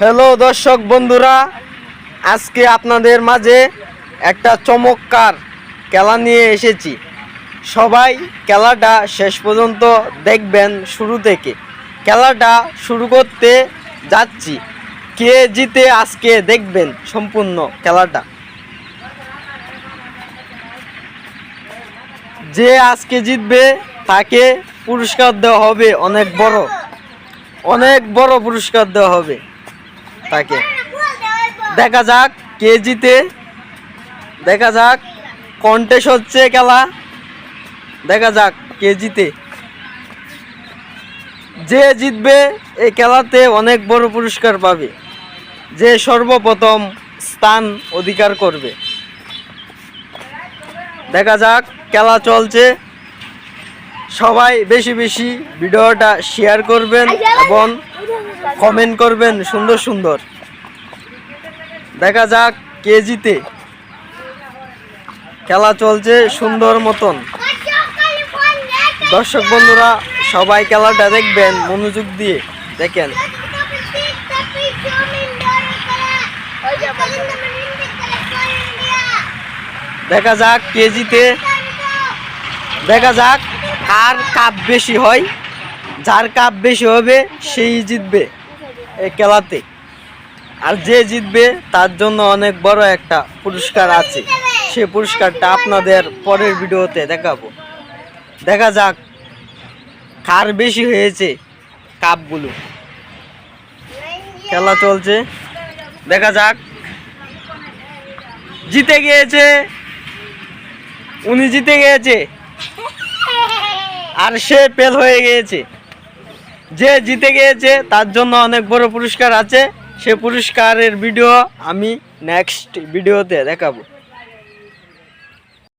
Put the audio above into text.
Hello দর্শক বন্ধুরা, আজকে আপনাদের মাঝে একটা চমৎকার খেলা নিয়ে এসেছি। সবাই খেলাটা শেষ পর্যন্ত দেখবেন শুরু থেকে। খেলাটা শুরু করতে যাচ্ছি। কে জিতে আজকে দেখবেন সম্পূর্ণ খেলাটা। যে আজকে জিতবে, তাকে পুরস্কার দেওয়া হবে অনেক বড়। অনেক বড় পুরস্কার দেওয়া হবে। তাকে। দেখা যাক কে জিতে। দেখা যাক কন্টেস্ট হচ্ছে খেলা। দেখা যাক কে জিতে। যে জিতবে এই খেলাতে অনেক বড় পুরস্কার পাবে। যে সর্বপ্রথম স্থান অধিকার করবে। দেখা যাক খেলা চলছে। সবাই বেশি বেশি ভিডিওটা শেয়ার করবেন এবং কমেন্ট করবেন, সুন্দর সুন্দর। দেখা যাক কে জিতে খেলা চলছে সুন্দর মতন। দর্শক বন্ধুরা, সবাই খেলাটা দেখবেন, মনোযোগ দিয়ে দেখেন। দেখা যাক কে জিতে দেখা যাক কার কাপ বেশি হয়, যার কাপ বেশি হবে, সেই জিতবে। এই খেলাতে আর যে জিতবে, তার জন্য অনেক বড় একটা পুরস্কার আছে। সে পুরস্কারটা আপনাদের পরের ভিডিওতে দেখাবো। দেখা যাক কার বেশি হয়েছে কাপগুলো। খেলা চলছে। দেখা যাক। জিতে গিয়েছে। উনি জিতে গিয়েছে। আর সে পেল হয়ে গিয়েছে। যে জিতে গিয়েছে, তার জন্য অনেক বড় পুরস্কার আছে। সে পুরস্কারের ভিডিও আমি নেক্সট ভিডিওতে দেখাবো।